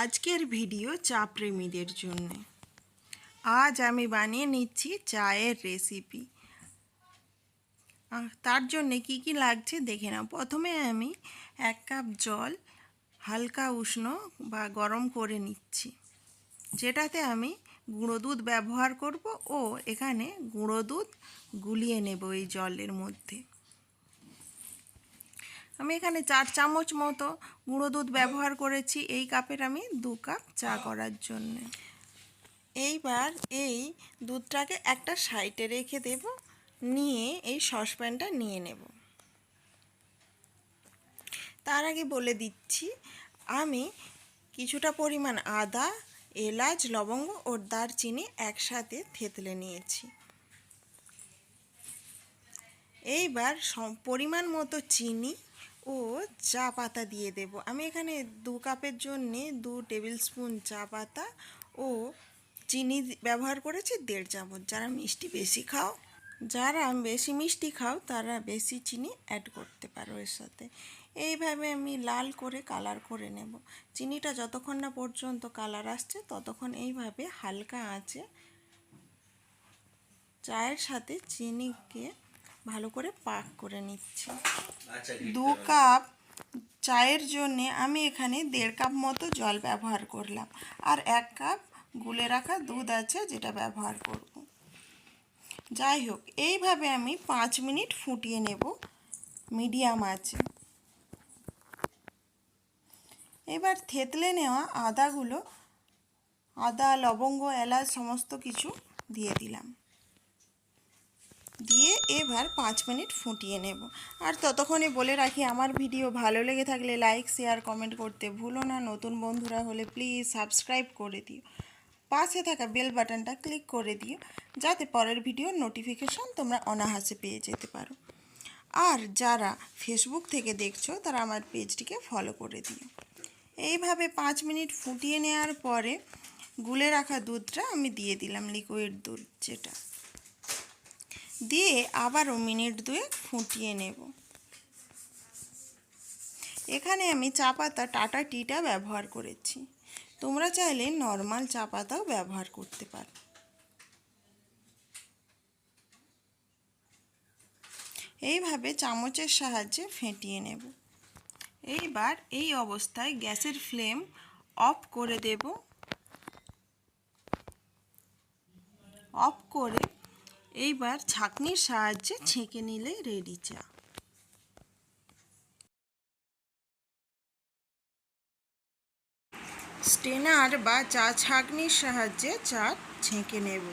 আজকের ভিডিও চা প্রেমীদের জন্য। আজ আমি বানিয়ে নিচ্ছি চায়ের রেসিপি তার জন্যে কি কি লাগছে দেখে নাও। প্রথমে আমি এক কাপ জল হালকা উষ্ণ বা গরম করে নিচ্ছি। যেটাতে আমি গুঁড়ো দুধ ব্যবহার করব ও এখানে গুঁড়ো দুধ গুলিয়ে নেব এই জলের মধ্যে। আমি এখানে চার চামচ মতো গুঁড়ো দুধ ব্যবহার করেছি এই কাপের আমি দু কাপ চা করার জন্য। এইবার এই দুধটাকে একটা সাইডে রেখে দেব, নিয়ে এই সসপ্যানটা নিয়ে নেব। তার আগে বলে দিচ্ছি, আমি কিছুটা পরিমাণ আদা, এলাচ, লবঙ্গ ও দারচিনি একসাথে থেতলে নিয়েছি। এইবার পরিমাণ মতো চিনি ও চা পাতা দিয়ে দেব। আমি এখানে দু কাপের জন্যে দু টেবিল স্পুন চা পাতা ও চিনি ব্যবহার করেছি, দেড় চামচ। যারা মিষ্টি বেশি খাও, যারা বেশি মিষ্টি খাও, তারা বেশি চিনি অ্যাড করতে পারো এর সাথে। এইভাবে আমি লাল করে কালার করে নেব। চিনিটা যতক্ষণ না পর্যন্ত কালার আসছে, ততক্ষণ এইভাবে হালকা আঁচে চায়ের সাথে চিনিকে ভালো করে পাক করে নিচ্ছি। দু কাপ চায়ের জন্যে আমি এখানে দেড় কাপ মতো জল ব্যবহার করলাম। আর এক কাপ গুলে রাখা দুধ আছে যেটা ব্যবহার করব। যাই হোক এইভাবে আমি পাঁচ মিনিট ফুটিয়ে নেব মিডিয়াম আছে এবার থেতলে নেওয়া আদাগুলো আদা লবঙ্গ এলাচ সমস্ত কিছু দিয়ে দিলাম। দিয়ে এবার পাঁচ মিনিট ফুটিয়ে নেব। আর ততক্ষণে বলে রাখি, আমার ভিডিও ভালো লেগে থাকলে লাইক, শেয়ার, কমেন্ট করতে ভুলো না। নতুন বন্ধুরা হলে প্লিজ সাবস্ক্রাইব করে দিও। পাশে থাকা বেল বাটনটা ক্লিক করে দিও, যাতে পরের ভিডিওর নোটিফিকেশান তোমরা অনাহাসে পেয়ে যেতে পারো। আর যারা ফেসবুক থেকে দেখছ, তারা আমার পেজটিকে ফলো করে দিও। এইভাবে পাঁচ মিনিট ফুটিয়ে নেওয়ার পরে গুলে রাখা দুধটা আমি দিয়ে দিলাম লিকুইড দুধ যেটা। দিয়ে আবারও মিনিট দুয়ে ফুটিয়ে নেব। এখানে আমি চা পাতা টাটা টিটা ব্যবহার করেছি। তোমরা চাইলে নর্মাল চা পাতাও ব্যবহার করতে পারো। এইভাবে চামচের সাহায্যে ফেটিয়ে নেব। এইবার এই অবস্থায় গ্যাসের ফ্লেম অফ করে দেব। অফ করে এইবার ছাঁকনির সাহায্যে ছেঁকে নিলে রেডি চা। স্টেনার বা চা ছাঁকনির সাহায্যে চা ছেঁকে নেব।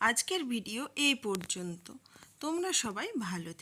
আজকের ভিডিও এই পর্যন্ত। তোমরা সবাই ভালো থেকো।